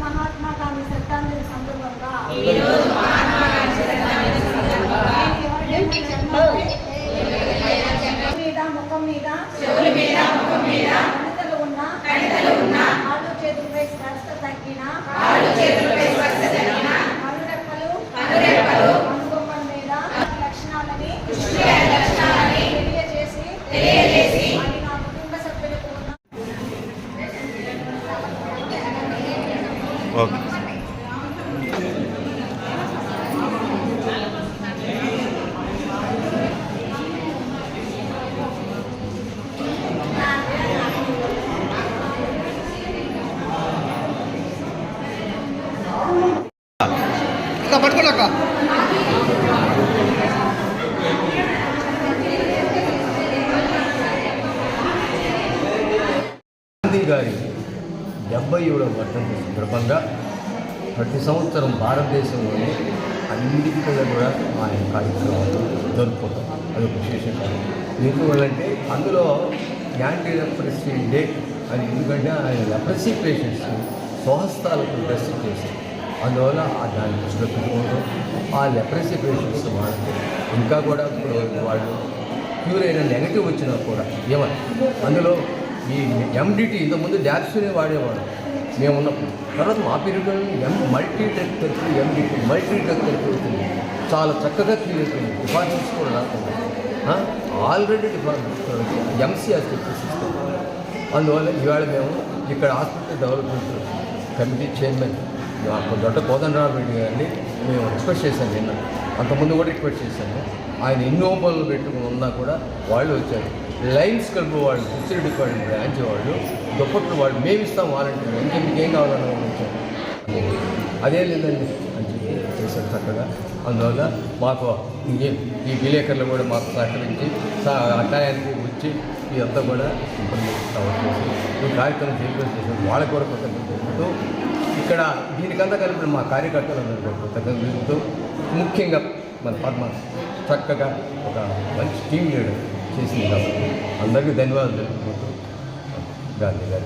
మహాత్మా గాంధీ శతాబ్ది సందర్భంగా ఓకే అక్క పట్టుకోండి అక్క గాంధీ గారి డెబ్బై ఏడవ వర్ధంతి సందర్భంగా ప్రతి సంవత్సరం భారతదేశంలోని అన్నిటికీ కూడా ఆయన కార్యక్రమాలు జరుపుకుంటాం. అది ఒక విశేషం. ఎందువల్లంటే అందులో యాంటీ లెప్రసీ డే అది ఎందుకంటే ఆయన లెప్రసీ పేషెంట్స్ స్వహస్తాలకు డ్రెస్ చేసి అందువల్ల ఆ దాన్ని దృష్టిలో పెట్టుకుంటాం. ఆ లెప్రసీ పేషెంట్స్ వాళ్ళకి ఇంకా కూడా ఇప్పుడు వాళ్ళు క్యూర్ అయిన నెగటివ్ వచ్చినా కూడా ఏమని అందులో ఈ ఎండిటీ ఇంతకుముందు డ్యాప్స్నే వాడేవాడు. మేము ఉన్నప్పుడు తర్వాత మా పీరియడ్లో M multi tech therapy MDT multi tech therapy చాలా చక్కగా క్లియర్ అయిపోయింది. డిపార్ట్మెంట్స్ కూడా రాకుండా. ఆల్రెడీ డిపార్ట్మెంట్స్ ఎంసీఆర్ చెప్పేసి అందువల్ల ఇవాళ మేము ఇక్కడ hospital development committee chairman Dodda Kodanda Rao Reddy గారిని మేము రిక్వెస్ట్ చేశాను నిన్న. అంతకుముందు కూడా రిక్వెస్ట్ చేశాను. ఆయన ఎన్నో పనులు పెట్టుకుని ఉన్నా కూడా వాళ్ళు వచ్చారు. లైన్స్ కలుపు వాళ్ళు ఫిక్స్డ్ డిపార్ట్మెంట్ బ్రాంచ్ వాళ్ళు దుప్పట్లు వాళ్ళు మేము ఇస్తాం వాలంటీర్ ఇంకా మీకు ఏం కావాలని అదే లేదండి అని చెప్పి చేశారు చక్కగా. అందువల్ల మాకు ఇంకేం ఈ విలేకరులు కూడా మాకు సహకరించి సా- ఆ టయానికి వచ్చి ఇదంతా కూడా ఇబ్బంది చేసి ఈ కార్యక్రమం చేయడం చేశారు. వాళ్ళకి కూడా కృతజ్ఞత ఇక్కడ దీనికంతా కలిపి మా కార్యకర్తలందరూ కూడా ముఖ్యంగా మన పద్మ చక్కగా ఒక మంచి టీం లీడర్. చేసింది కాబట్టి. అందరికీ ధన్యవాదాలు. తెలుపుకుంటూ గాంధీ గారు.